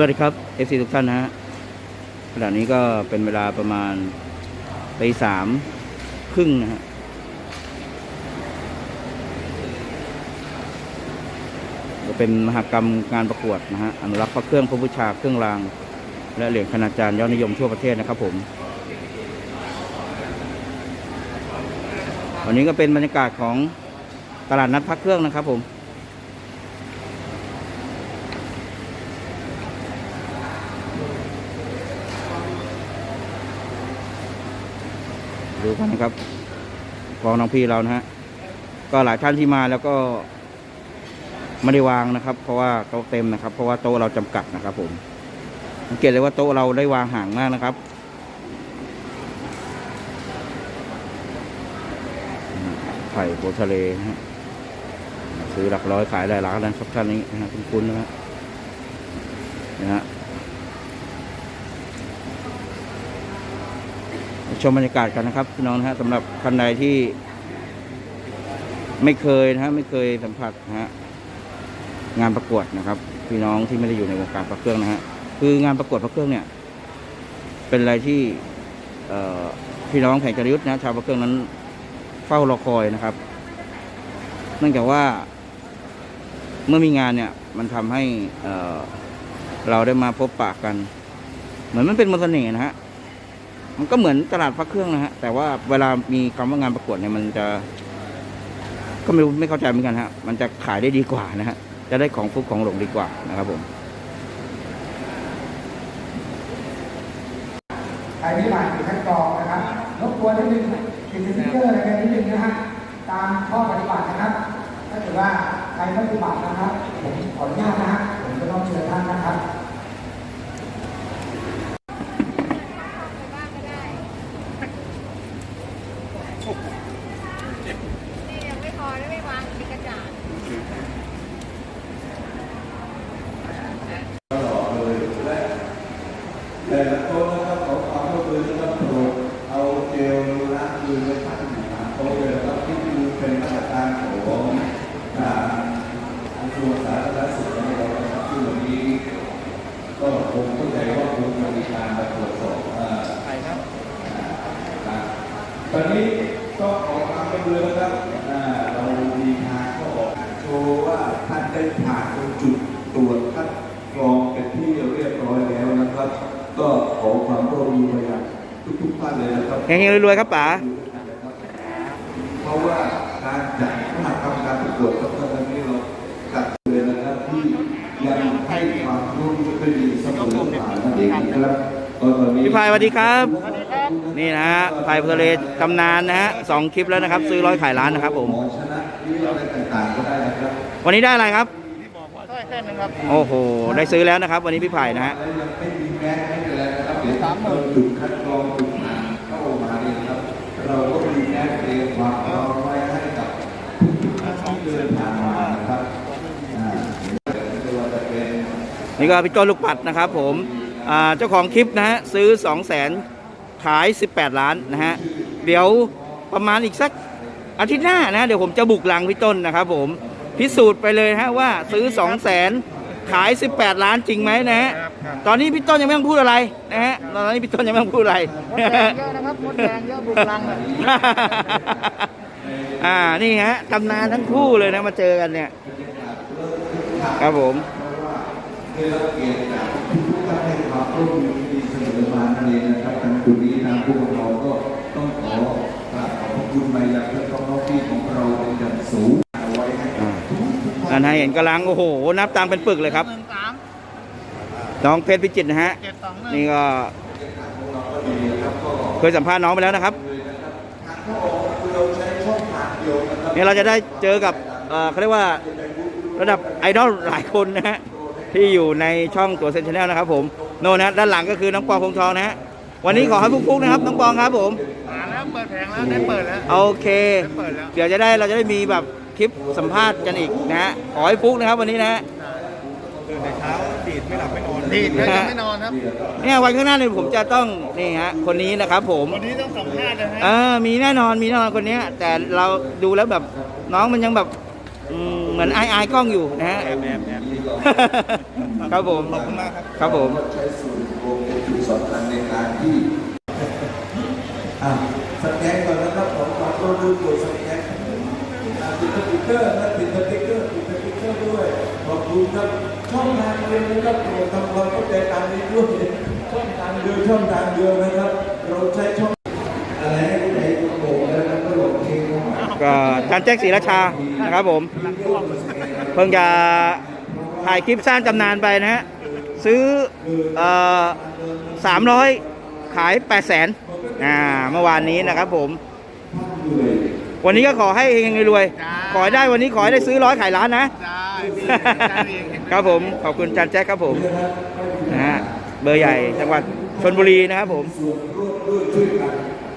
สวัสดีครับ FC ทุกท่านนะฮะขณะนี้ก็เป็นเวลาประมาณตีสามครึ่งนะฮะก็เป็นมหกรรมงานประกวดนะฮะอนุรักษ์พระเครื่องพระบูชาเครื่องราง และเหรียญคณาจารย์ยอดนิยมทั่วประเทศนะครับผมวันนี้ก็เป็นบรรยากาศของตลาดนัดพระเครื่องนะครับผม ดูกันนะครับของน้องพี่เรานะฮะก็หลายท่านที่มาแล้วก็ไม่ได้วางนะครับ เพราะว่าโต๊ะเต็มนะครับ เพราะว่าโต๊ะเราจำกัดนะครับ ผมสังเกตเลยว่าโต๊ะเราได้วางห่างมากนะครับไข่โบทะเลฮะซื้อหลักร้อยขายหลายล้านนะครับท่านนี้นะคุณคุณนะฮะนะฮะ ชมบรรยากาศกันนะครับพี่น้องนะฮะสำหรับท่านใดที่ ไม่เคยนะฮะไม่เคยสัมผัสนะฮะงานประกวดนะครับ พี่น้องที่ไม่ได้อยู่ในวงการพระเครื่องนะฮะคืองานประกวดพระเครื่องเนี่ย เป็นอะไรที่พี่น้องแห่งจริยุทธ์นะชาวพระเครื่องนั้น เฝ้ารอคอยนะครับเนื่องจากว่าเมื่อมีงานเนี่ย มันทำให้เเราได้มาพบปะกัน เหมือนมันเป็นมนต์เสน่ห์นะฮะ มันก็เหมือนตลาดพระเครื่องนะฮะ แต่ว่าเวลามีคำว่างานประกวดเนี่ยมันจะ ก็ไม่รู้ไม่เข้าใจเหมือนกันฮะ มันจะขายได้ดีกว่านะฮะ จะได้ของฟุกของหลงดีกว่านะครับผมใครที่ผ่านจุดคัดกรองนะครับรบกวนนิดนึงติดสติ๊กเกอร์อะไรกันนิดนึงนะฮะ ตามข้อปฏิบัตินะครับ ถ้าเกิดว่าใครไม่ปฏิบัตินะครับ ผมขออนุญาตนะฮะ ผมจะต้องเชิญท่านนะครับ นี่ยังไม่พอแล้วไม่วางในกระจาด แต่ละโต๊ะนะครับขอความร่วมมือนะครับโปรดเอาเจลล้างมือไว้ตั้งอยู่หน้าโต๊ะเลยนะครับที่คือเป็นมาตรการของทางกระทรวงสาธารณสุขของเรานะครับซึ่งวันนี้ก็คงเข้าใจว่าคงจะ มีการมาตรวจสอบอ่าครับตอนนี้ก็ออกมาเป็นเรือนะครับอ่าเรามีทางก็ออกโชว์ว่าท่านได้ผ่านตรงจุดตรวจคัดกรองเป็นที่เรียบร้อยแล้วนะครับ ก็ขอความร่วมมือไปยังทุกๆท่านเลยนะครับเฮงๆรวยๆครับป๋าเพราะว่าการจัดมหากรรมการประกวดครับตอนนี้เราจัดเลยนะครับที่ยังให้ความร่วมมือเป็นดีเสมอ มานั่นเองนะครับก็ตอนนี้พี่พายสวัสดีครับ นี่นะฮะพายทะเลตำนานนะฮะสองคลิปแล้วนะครับ ซื้อร้อยขายล้านนะครับ ผมหมอชนะที่เราได้ต่างๆก็ได้นะครับวันนี้ได้อะไรครับก็เส้นนึงครับโอ้โห ได้ซื้อแล้วนะครับ วันนี้พี่ไผ่นะฮะแล้วยังไม่มีแก๊สไม่เป็นไรนะครับเดี๋ยวสามหมื่นจุดคัดกรองจุดผ่านเข้ามาเนี่ยนะครับเราก็มีแก๊สเตรียมความพร้อมไว้ให้กับทุกๆท่านที่เดินผ่านมานะครับอ่าไม่ว่าจะเป็นนี่ก็พี่ต้นลูกปัดนะครับ ผมอ่า เจ้าของคลิปนะฮะซื้อ 2 0 0แสนขาย 18 ล้านนะฮะเดี๋ยวประมาณอีกสักอาทิตย์หน้านะ เดี๋ยวผมจะบุกลังพี่ต้นนะครับผมพิสูจน์ไปเลยฮะว่าซื้อ 2 0 0แสนขาย 18 ล้านจริงไหมนะฮะตอนนี้พี่ต้นยังไม่ต้องพูดอะไรนะฮะตอนนี้พี่ต้นยังไม่ต้องพูดอะไรมดแดงเยอะนะครับมดแดงเยอะบุกลังเลยอ่านี่ฮะตำนานทั้งคู่เลยนะมาเจอกันเนี่ย ครับผม ได้รับเกียรติจากทุกท่านให้ความร่วมมือที่เสมอมานั่นเองนะครับทางจุดนี้ทางผู้ปกครองก็ต้องขอกราบขอบพระคุณไปยังเพื่อนน้องๆที่ของเราเป็นอย่างสูงเอาไว้ให้กับทุกท่านเห็นกำลังโอ้โห นับตังเป็นปึกเลยครับหนึ่งสามน้องเพชรพิจิตรนะฮะนี่ก็เคยสัมภาษณ์น้องไปแล้วนะครับเนี่ยเราจะได้เจอกับเอ่อเขาเรียกว่าระดับไอดอลหลายคนนะฮะที่อยู่ในช่องตัวเซนชแนลนะครับผม โน่นนะด้านหลังก็คือน้องปองพงทองนะฮะวันนี้ขอให้ฟุกๆนะครับน้องปองครับผมมาแล้วเปิดแผงแล้วได้เปิดแล้วโอเค ได้เปิดแล้วเดี๋ยวจะได้เราจะได้มีแบบคลิปสัมภาษณ์กันอีกนะฮะขอให้ฟุกนะครับวันนี้นะฮะดีดแล้วยังไม่นอนครับ เนี่ยวันข้างหน้าเนี่ยผมจะต้องนี่ฮะคนนี้นะครับผมวันนี้ต้องสัมภาษณ์นะฮะเออมีแน่นอนมีแน่นอนคนเนี้ยแต่เราดูแล้วแบบน้องมันยังแบบอืม เหมือนไอายอายๆกล้องอยู่นะฮะ แอบแอบแอบครับผม ขอบคุณมากครับ ครับผม ใช้ส่วนรวมเป็นจุดสำคัญในการที่อะสแกนก่อนนะครับผมของความร่วมมือกดสแกนอะติดสติ๊กเกอร์นะติดสติ๊กเกอร์ติดสติ๊กเกอร์ด้วยขอบคุณครับช่องทางเรียนนะครับโปรดทำความเข้าใจตามนี้ด้วยช่องทางเดียวช่องทางเดียวนะครับ เราใช้ช่อง ก็จานแจ็คศรีราชานะครับผม เพิ่งจะถ่ายคลิปสร้างตำนานไปนะฮะ ซื้อเอ่อสามร้อยขายแปดแสนอ่าเมื่อวานนี้นะครับผม วันนี้ก็ขอให้เฮงๆรวยๆขอให้ได้วันนี้ขอให้ได้ซื้อร้อยขายล้านนะ ครับผม ขอบคุณจานแจ็คครับผมนะฮะเบอร์ใหญ่จังหวัดชนบุรีนะครับผมส่วนร่วมด้วยช่วยกัน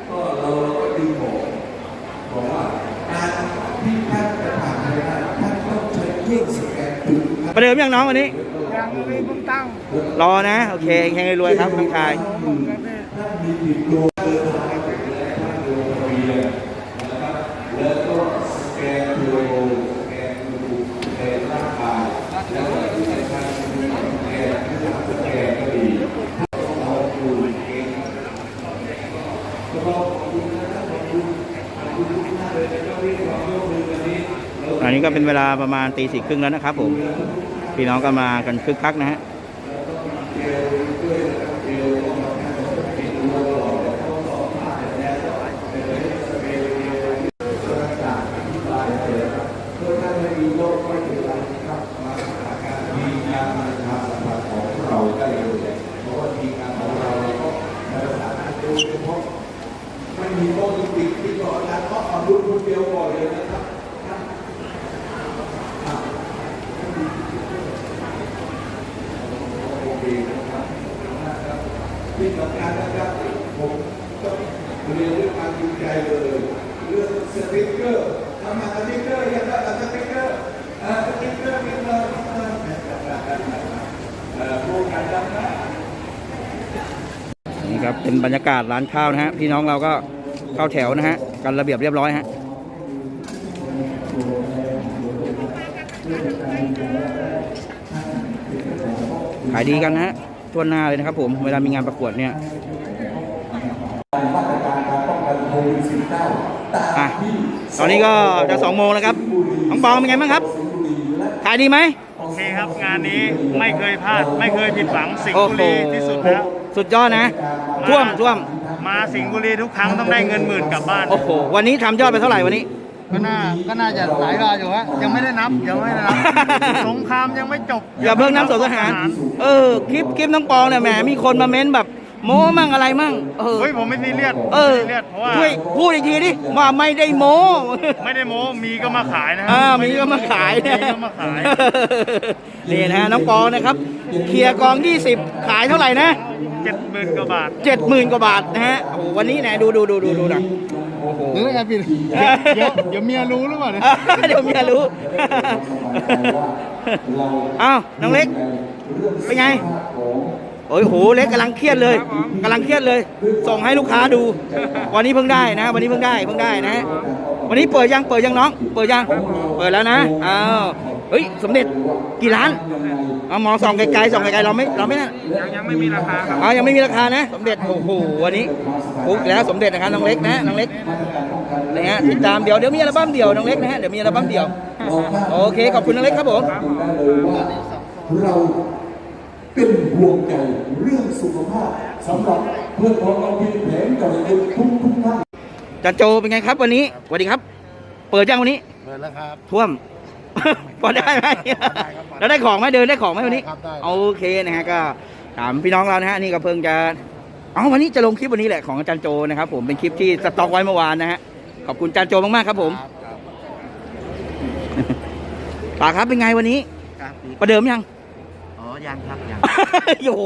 ก็เราเราก็ดึงบอกบอกว่า ประเดิมยังน้องวันนี้ยังไม่เพิ่งตั้ง รอนะ โอเคเฮงๆรวยๆครับน้องชาย ท่านมีติดตัวเดินทางไปถึงแล้วท่านลงทะเบียนนะครับแล้วก็สแกนตัวสแกนดูสแกนร่างกายแล้วก็ที่สำคัญคือสแกนที่ทำสแกนก็ดีเราดูเองก็ขอบคุณนะครับขอบคุณขอบคุณทุกท่านเลยนะครับที่ให้ความร่วมมือกันนี้ อันนี้ก็เป็นเวลาประมาณตีสี่ครึ่งแล้วนะครับผม พี่น้องก็มากันคึกคักนะฮะไม่มีโต๊ะจริงๆที่ก่อนนะเพราะเอาลูกคนเดียวก่อนเลยนะครับโอเคนะครับที่สำคัญนะครับผมต้องเรียนด้วยความจริงใจเลยเรื่องสติ๊กเกอร์ทำมาสติ๊กเกอร์ยังไงสติ๊กเกอร์อ่าสติ๊กเกอร์มีมาเอ่อโครงการดังนะ นี่ครับ เป็นบรรยากาศร้านข้าวนะฮะพี่น้องเราก็เข้าแถวนะฮะกันระเบียบเรียบร้อยฮะขายดีกันนะฮะทั่วหน้าเลยนะครับผมเวลามีงานประกวดเนี่ยมาตรการการป้องกันโควิด -19 ตามอะที่ตอนนี้ก็จะสองโมงแล้วครับน้องปองเป็นไงบ้างครับ ขายดีไหมโอเคครับงานนี้ไม่เคยพลาดไม่เคยผิดหวังสิงห์โอ้บุโหรีที่สุดแล้ว สุดยอดนะ ท่วมท่วม มาสิงห์บุรีทุกครั้งต้องได้เงินหมื่นกลับบ้าน โอ้โห วันนี้ทำยอดไปเท่าไหร่วันนี้ ก็น่าก็น่าจะหลายรายอยู่ฮะยังไม่ได้นับยังไม่ได้นับ สงครามยังไม่จบอย่าเพิ่งน้ำสนทหาร เออ คลิปคลิปน้องปองเนี่ยแหมมีคนมาเม้นแบบ โม้มั่งอะไรมั่งเออ เฮ้ยผมไม่ซีเรียสเออไม่ซีเรียสเพราะว่าช่วยพูดอีกทีดิว่าไม่ได้โม้ ไม่ได้โม้มีก็มาขายนะครัอ่ามีก็มาขายมีก็มาขาย นี่นะฮะน้องปองนะครับ เคลียร์กอง 20 ขายเท่าไหร่นะ เจ็ดหมื่นกว่าบาท 70,000 กว่าบาทนะฮะโอ้โหวันนี้ไหนดูดูดูดูดูนะโอ้โหหรือไงพี่เดี๋ยวเดี๋ยวเมียรู้หรือเปล่าเนี่ย เดี๋ยวเมียรู้ อ้าว น้องเล็ก เป็นไง โอ้ยโหเล็กกำลังเครียดเลยกำลังเครียดเลย ส่งให้ลูกค้าดู วันนี้เพิ่งได้นะ วันนี้เพิ่งได้เพิ่งได้นะ วันนี้เปิดยังเปิดยังน้อง เปิดยังเปิดแล้วนะอ้าวเฮ้ยสมเด็จกี่ล้านเอาหมอส่องไกลๆส่องไกลๆเราไม่เราไม่นั่นยังยังไม่มีราคาครับอ๋อยังไม่มีราคานะ สมเด็จโอ้โหวันนี้ปุ๊บแล้วสมเด็จนะครับน้องเล็กนะน้องเล็กนะฮะติดตามเดี๋ยวเดี๋ยวมีอัลบั้มเดี่ยวน้องเล็กนะฮะเดี๋ยวมีอัลบั้มเดี่ยวโอเคขอบคุณน้องเล็กครับผมได้ เลยว่าเราเป็นห่วงใยเรื่องสุขภาพสำหรับเพื่อนของเราที่แผงกับทุกทุกท่านจันโจเป็นไงครับวันนี้สวัสดีครับ เปิดยังวันนี้ เปิดแล้วครับท่วม พอได้ไหมแล้วได้ของไหมเดินได้ของไหมวันนี้ครับได้โอเคนะฮะก็ถามพี่น้องเรานะฮะนี่ก็เพิ่งจะอ๋อวันนี้จะลงคลิปวันนี้แหละของอาจารย์โจนะครับผมเป็นคลิปที่สต็อกไว้เมื่อวานนะฮะขอบคุณอาจารย์โจมากๆครับผมป่าครับเป็นไงวันนี้ครับประเดิมยังอ๋อ ยังครับยังโอ้โห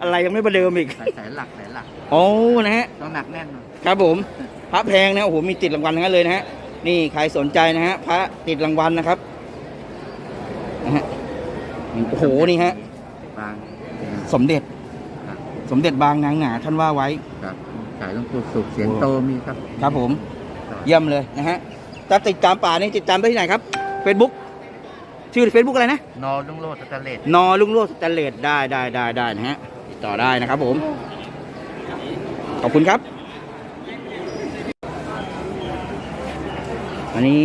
อะไรยังไม่ประเดิมอีกสายสายหลักสายหลักโอ้นะฮะต้องหนักแน่นหน่อยครับผมพระแพงนะโอ้โหมีติดรางวัลทั้งนั้นเลยนะฮะนี่ใครสนใจนะฮะพระติดรางวัลนะครับนะฮะโอ้โหนี่ฮะบางสมเด็จครับสมเด็จบางนางหนาท่านว่าไว้ครับสายหลวงปู่สุขเสียงโตมีครับ ครับผม เยี่ยมเลยนะฮะจะติดตามป่านี่ติดตามได้ที่ไหนครับ Facebook ชื่อเฟซบุ๊กอะไรนะ นอลุงโลดสแตนเลสนอลุงโลดสแตนเลสได้ได้ได้ได้นะฮะติดต่อได้นะครับผม ขอบคุณครับ อันนี้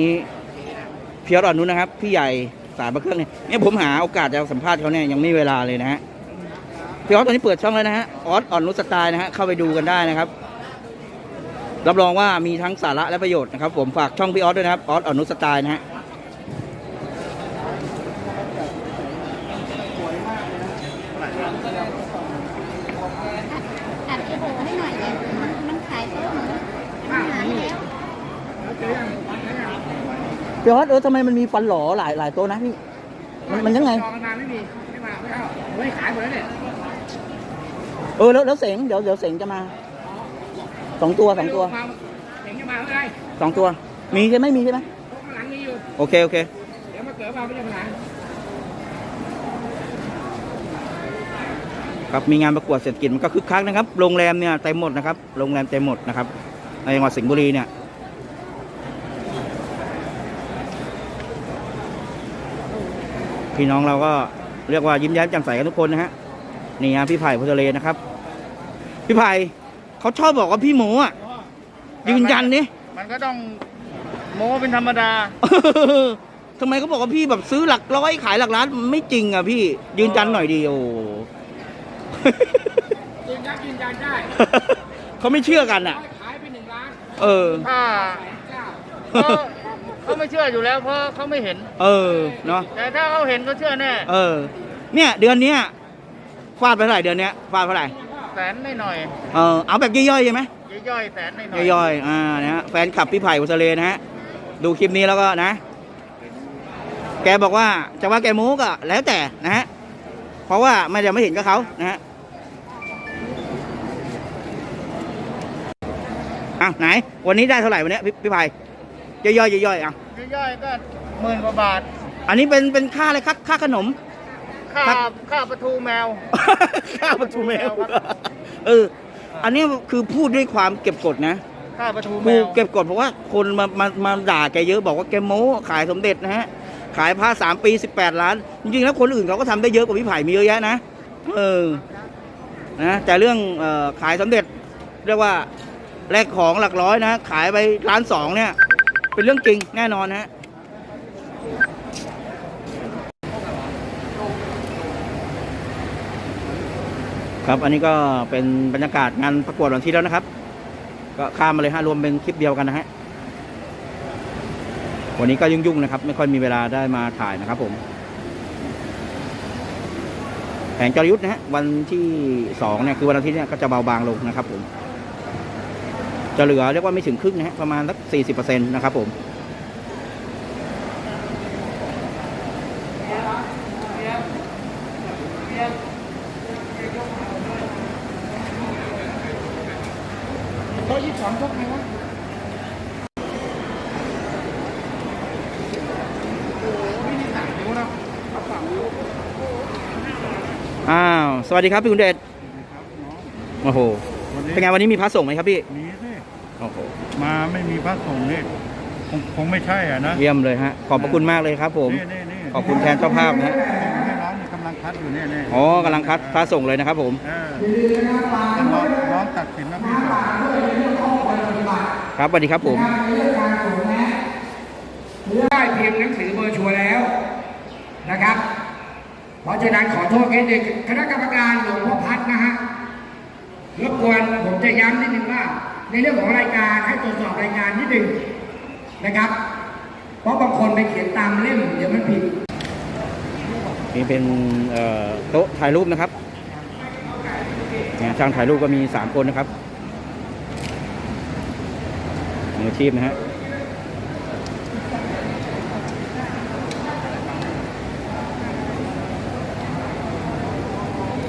พี่ยอดอ่อนนุ้นนะครับ พี่ใหญ่สายประเครื่องเนี่ยเนี่ยผมหาโอกาสจะสัมภาษณ์เขาเนี่ยยังไม่มีเวลาเลยนะฮะพี่ออสตอนนี้เปิดช่องแล้วนะฮะออสอ่อนนุชสไตล์นะฮะเข้าไปดูกันได้นะครับ รับรองว่ามีทั้งสาระและประโยชน์นะครับ ผมฝากช่องพี่ออสด้วยนะครับออสอ่อนนุชสไตล์นะฮะ อัดไอโบให้หน่อยเนี่ยมันขายต้มมันหายแล้ว พี่ออสเออทำไมมันมีฟันหล่อหลายหลายตัวนะพี่ มันมันยังไง จองกันมาไม่มีไม่มาไม่เอาไม่ขายหมดแล้วเนี่ยเออแล้วแล้วเสงเดี๋ยวเดี๋ยวเสงจะมาสองตัวสองตัวมาเห็นจะมาเมื่อไหรสองตัว มีใช่ไหมมีใช่ไหมข้างหลังมีอยู่ โอเคโอเค เดี๋ยวมาเกิดมาไม่ใช่ปัญหาครับมีงานประกวดเศรษฐกิจมันก็คึกคักนะครับ โรงแรมเนี่ยเต็มหมดนะครับ โรงแรมเต็มหมดนะครับ ในจังหวัดสิงห์บุรีเนี่ย พี่น้องเราก็เรียกว่ายิ้มแย้มแจ่มใสกันทุกคนนะฮะนี่ฮะพี่ไผ่พุทธเลนะครับ พี่ไผ่เขาชอบบอกว่าพี่หมูอะยืนยันนี่มันก็ต้องโม้เป็นธรรมดา ทำไมเขาบอกว่าพี่แบบซื้อหลักร้อยขายหลักล้านไม่จริงอะพี่ยืนยันหน่อยดีโอยืนยันยืนยันได้ เขาไม่เชื่อกันอะขายไปหนึ่งล้าน เออถ้า เก้าเขาเขาไม่เชื่ออยู่แล้วเพราะเขาไม่เห็น เออเนาะแต่ถ้าเขาเห็นเขาเชื่อแน่เออ เนี่ยเดือนเนี้ยฟาดไปเท่าไหร่เดือนเนี้ยฟาดเท่าไหร่แสนหน่อยเออเอาแบบย่อยๆใช่ไหมๆย่อยๆแสนหน่อยย่อยๆอ่านะฮะแฟนคลับพี่ไผ่อุสเลนะฮะดูคลิปนี้แล้วก็นะ แกบอกว่าจะว่าแกโม้ก็แล้วแต่นะฮะเพราะว่าไม่ได้ไม่เห็นกับเขานะฮะอ้าวไหน วันนี้ได้เท่าไหร่วันเนี้ยพี่พี่ไผ่ ย่อยๆย่อยๆอะย่อยๆก็หมื่นกว่าบาท อันนี้เป็นเป็นค่าอะไรค่าค่าขนม ค่าครับค่าประตูแมวข้าวประตูแมวเออ อันนี้คือพูดด้วยความเก็บกดนะค่าประตูแมพูดวเก็บกดเพราะว่าคนมามามาด่าแกเยอะบอกว่าแกโม้ขายสมเด็จนะฮะขายผ้าสามปีสิบแปดล้าน จริงๆแล้วคนอื่นเขาก็ทำได้เยอะกว่าพี่ไผ่มีเยอะแยะนะเออนะแต่เรื่องเอ่อขายสมเด็จเรียกว่าแลกของหลักร้อยนะ ขายไปล้านสองเนี่ย เป็นเรื่องจริงแน่นอนนะฮะครับอันนี้ก็เป็นบรรยากาศงานประกวดวันที่แล้วนะครับ ก็ข้ามมาเลยฮะรวมเป็นคลิปเดียวกันนะฮะวันนี้ก็ยุ่งๆนะครับ ไม่ค่อยมีเวลาได้มาถ่ายนะครับ ผมแผงจรยุทธ์นะฮะวันที่สองเนี่ยคือวันอาทิตย์เนี่ยก็จะเบาบางลงนะครับ ผม จะเหลือเรียกว่าไม่ถึงครึ่งนะฮะประมาณสักสี่สิบเปอร์เซ็นต์นะครับผมโต๊ะยี่สิบสองชกไงวะอ้าว สวัสดีครับ พี่คุณเดชโอ้โห เป็นไงวันนี้มีพระส่งไหมครับพี่ มีสิ โอ้โหมาไม่มีพระสงฆ์นี่คงคงไม่ใช่อะนะเยี่ยมเลยฮะขอบพระคุณมากเลยครับ ผม นี่นี่นี่ขอบคุณแทนเจ้าภาพนะฮะให้ร้านนี่กำลังคัดอยู่เนี่ยเนี่ยอ๋อกำลังคัดพระส่งเลยนะครับ ผม เออร้องร้องตัดสินนะพี่สองครับสวัสดีครับผม ได้เพียงหนังสือเบอร์ชัวร์แล้วนะครับ เพราะฉะนั้นขอโทษแค่เด็กคณะกรรมการหลวงพ่อพัดนะฮะรบกวนผมจะย้ำนิดนึงว่า ในเรื่องของรายการให้ตรวจสอบรายงานนิดหนึ่งนะครับ เพราะบางคนไปเขียนตามเล่มเดี๋ยวมันผิดนี่เป็นโต๊ะถ่ายรูปนะครับเนี่ยช่างถ่ายรูปก็มีสามคนนะครับมืออาชีพนะฮะ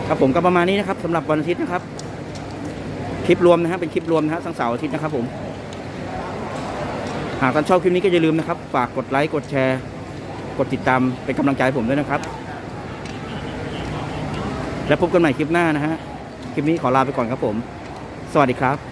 ครับผมก็ประมาณนี้นะครับสำหรับวันอาทิตย์นะครับ คลิปรวมนะฮะเป็นคลิปรวมนะฮะทั้งเสาร์อาทิตย์นะครับผม หากท่านชอบคลิปนี้ก็อย่าลืมนะครับ ฝากกดไลค์ กดแชร์ กดติดตามเป็นกำลังใจให้ผมด้วยนะครับ แล้วพบกันใหม่คลิปหน้านะฮะ คลิปนี้ขอลาไปก่อนครับผม สวัสดีครับ